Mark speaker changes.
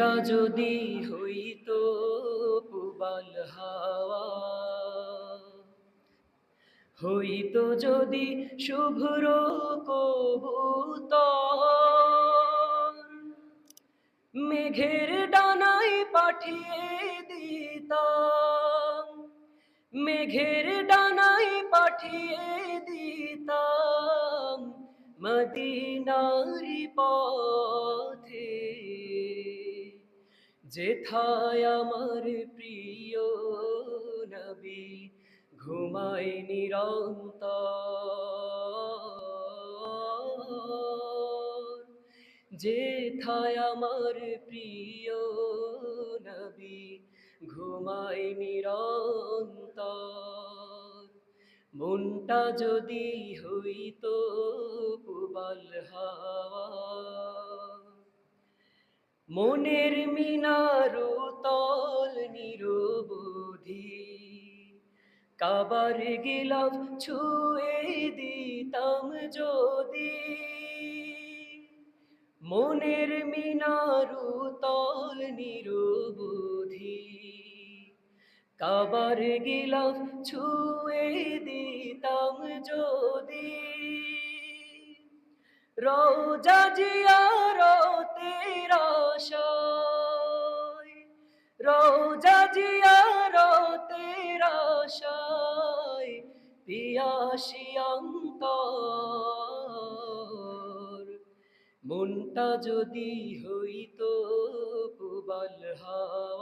Speaker 1: মনটা যদি হইতো পুবাল হাওয়া, হইতো যদি শুভ্র কবুতর, মেঘের ডানায় পাঠিয়ে দিতাম, মেঘের ডানায় পাঠিয়ে দিতাম, মদিনারি পথে যেথায় আমার প্রিয় নবী ঘুমায় নিরন্তর। যেথায় আমার প্রিয় নবী ঘুমায় নিরন্তর। মনটা যদি হইতো পুবাল হাওয়া মনের মিনারু তল নিরবধি, কাবার গিলাফ ছুঁয়ে দিতাম যদি। মনের মিনারু তল নিরবধি, কাবার গিলাফ ছুঁয়ে দিতাম যদি। রোজা জিয়ারতের জিয়ারতের আশায় পিয়াসি অন্তর। মনটা যদি হইতো পুবাল হাওয়া